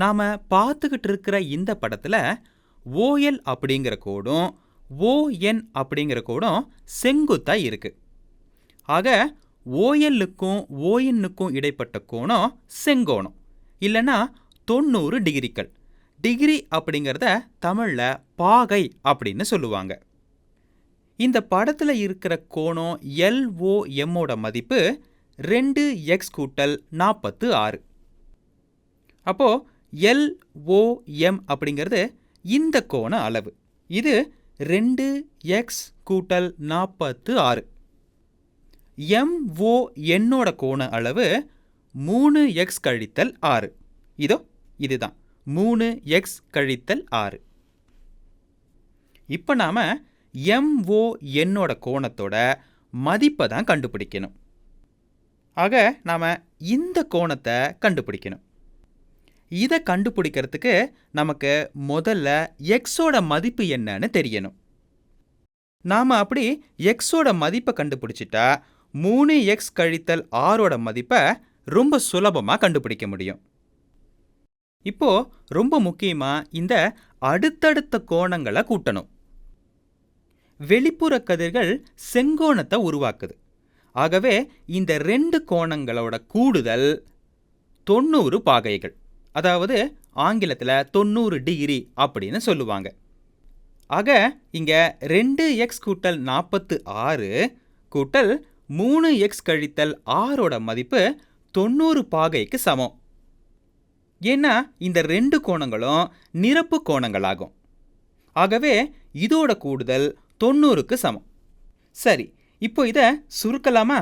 நாம் பார்த்துக்கிட்டு இருக்கிற இந்த படத்தில் ஓஎல் அப்படிங்கிற கோடும் ஓஎன் அப்படிங்கிற கோடும் செங்குத்தாக இருக்கு. ஆக ஓஎல்லுக்கும் ஓஎன்னுக்கும் இடைப்பட்ட கோணம் செங்கோணம். இல்லைன்னா தொண்ணூறு டிகிரிகள் டிகிரி அப்படிங்கிறத தமிழில் பாகை அப்படின்னு சொல்லுவாங்க. இந்த படத்தில் இருக்கிற கோணம் எல்ஓஎம்மோட மதிப்பு ரெண்டு எக்ஸ் கூட்டல் நாற்பத்து ஆறு. அப்போது எல்ஓஎம் அப்படிங்கிறது இந்த கோண அளவு. இது ரெண்டு எக்ஸ் கூட்டல் நாற்பத்து ஆறு. எம்ஓ என்னோட கோண அளவு மூணு எக்ஸ் கழித்தல் ஆறு. இதோ இதுதான். மூணு எக்ஸ் கழித்தல் ஆறு. இப்போ நாம் எம்ஓ என்னோட கோணத்தோட மதிப்பை தான் கண்டுபிடிக்கணும். ஆக நாம் இந்த கோணத்தை கண்டுபிடிக்கணும். இதை கண்டுபிடிக்கிறதுக்கு நமக்கு முதல்ல எக்ஸோட மதிப்பு என்னன்னு தெரியணும். நாம் அப்படி எக்ஸோட மதிப்பை கண்டுபிடிச்சிட்டா மூணு எக்ஸ் கழித்தல் ஆறோட மதிப்பை ரொம்ப சுலபமாக கண்டுபிடிக்க முடியும். இப்போ ரொம்ப முக்கியமாக இந்த அடுத்தடுத்த கோணங்களை கூட்டணும். வெளிப்புற கதிர்கள் செங்கோணத்தை உருவாக்குது. ஆகவே இந்த ரெண்டு கோணங்களோட கூடுதல் தொண்ணூறு பாகைகள். அதாவது ஆங்கிலத்தில் தொண்ணூறு டிகிரி அப்படின்னு சொல்லுவாங்க. ஆக இங்கே ரெண்டு எக்ஸ் கூட்டல் நாற்பத்து ஆறு கூட்டல் மூணு எக்ஸ் கழித்தல் ஆறோட மதிப்பு தொண்ணூறு பாகைக்கு சமம். ஏன்னா இந்த ரெண்டு கோணங்களும் நிரப்பு கோணங்களாகும். ஆகவே இதோட கூடுதல் தொண்ணூறுக்கு சமம். சரி இப்போ இதை சுருக்கலாமா?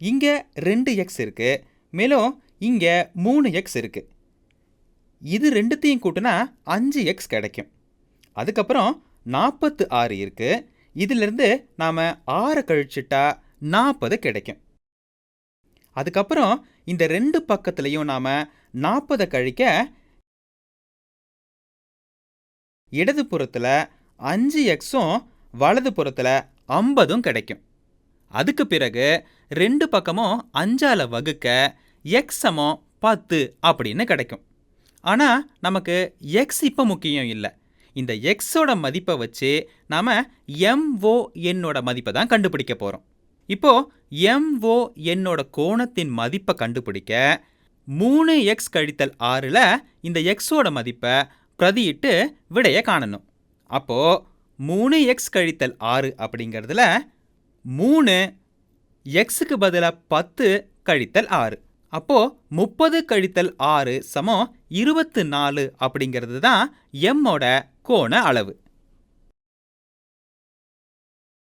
இங்கே ரெண்டு எக்ஸ் இருக்குது மேலும் இங்கே மூணு எக்ஸ் இருக்குது இது ரெண்டுத்தையும் கூட்டினா அஞ்சு எக்ஸ் கிடைக்கும். அதுக்கப்புறம் நாற்பத்து ஆறு இருக்குது இதிலிருந்து நாம் ஆறை கழிச்சிட்டா நாற்பது கிடைக்கும். அதுக்கப்புறம் இந்த ரெண்டு பக்கத்துலையும் நாம் நாற்பதை கழிக்க இடது புறத்தில் அஞ்சு எக்ஸும் வலது புறத்தில் ஐம்பதும் கிடைக்கும். அதுக்கு பிறகு ரெண்டு பக்கமும் அஞ்சால வகுக்க எக்ஸ் சமம் பத்து அப்படின்னு கிடைக்கும். ஆனால் நமக்கு எக்ஸ் இப்போ முக்கியம் இல்லை. இந்த எக்ஸோட மதிப்பை வச்சு நாம் எம்ஓ என்னோட மதிப்பை தான் கண்டுபிடிக்க போகிறோம் இப்போது எம்ஓ என்னோட கோணத்தின் மதிப்பை கண்டுபிடிக்க மூணு எக்ஸ் கழித்தல் ஆறில் இந்த எக்ஸோட மதிப்பை பிரதியிட்டு விடையை காணணும். அப்போது மூணு எக்ஸ் கழித்தல் ஆறு அப்படிங்கிறதுல மூணு எக்ஸுக்கு பதிலாக பத்து கழித்தல் ஆறு. அப்போ முப்பது கழித்தல் ஆறு சமம் இருபத்து நாலு அப்படிங்கிறது தான் எம்மோட கோண அளவு.